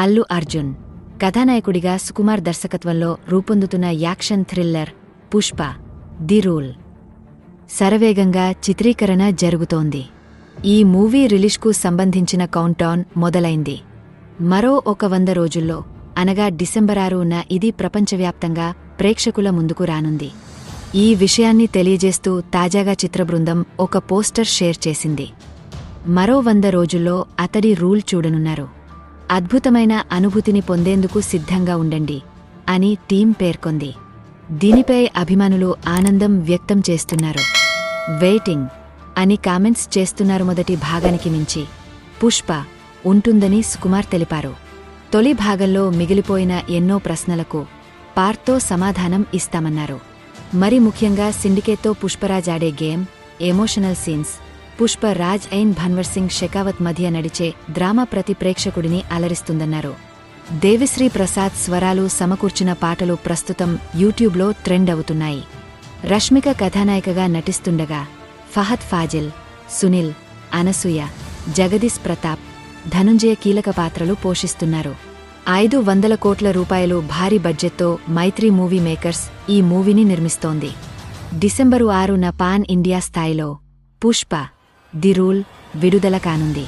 అల్లు అర్జున్ కథానాయకుడిగా సుకుమార్ దర్శకత్వంలో రూపొందుతున్న action thriller Pushpa the rule. శరవేగంగా చిత్రీకరణ జరుగుతోంది. ఈ మూవీ రిలీజ్కు సంబంధించిన కౌంటౌన్ మొదలైంది. మరో ఒక వంద రోజుల్లో అనగా డిసెంబర్ ఆరున ఇది ప్రపంచవ్యాప్తంగా ప్రేక్షకుల ముందుకు రానుంది. ఈ విషయాన్ని తెలియజేస్తూ తాజాగా చిత్రబృందం ఒక పోస్టర్ షేర్ చేసింది. మరో వంద రోజుల్లో అతడి రూల్ చూడనున్నారు. అద్భుతమైన అనుభూతిని పొందేందుకు సిద్ధంగా ఉండండి అని టీం పేర్కొంది. దీనిపై అభిమానులు ఆనందం వ్యక్తం చేస్తున్నారు. వెయిటింగ్ అని కామెంట్స్ చేస్తున్నారు మొదటి భాగానికి మించి. పుష్ప ఉంటుందని సుకుమార్ తెలిపారు. తొలి భాగంలో మిగిలిపోయిన ఎన్నో ప్రశ్నలకు పార్తో సమాధానం ఇస్తామన్నారు. మరి ముఖ్యంగా సిండికేట్తో పుష్పరాజ్ ఆడే game emotional scenes Pushpa Raj ఐన్ Bhanwar Singh Shekhawat మధ్య నడిచే డ్రామా ప్రతి ప్రేక్షకుడిని అలరిస్తుందన్నారు దేవిశ్రీ ప్రసాద్ స్వరాలు సమకూర్చిన పాటలు ప్రస్తుతం యూట్యూబ్లో ట్రెండ్ అవుతున్నాయి రష్మిక కథానాయికగా నటిస్తుండగా ఫహద్ ఫాజిల్ సునీల్ అనసూయ జగదీశ్ ప్రతాప్ ధనుంజయ కీలక పాత్రలు పోషిస్తున్నారు ఐదు వందల కోట్ల రూపాయలు భారీ బడ్జెట్తో మైత్రి మూవీ మేకర్స్ ఈ మూవీని నిర్మిస్తోంది డిసెంబరు ఆరున పాన్ ఇండియా స్థాయిలో పుష్ప ది రూల్ విడుదల కానుంది.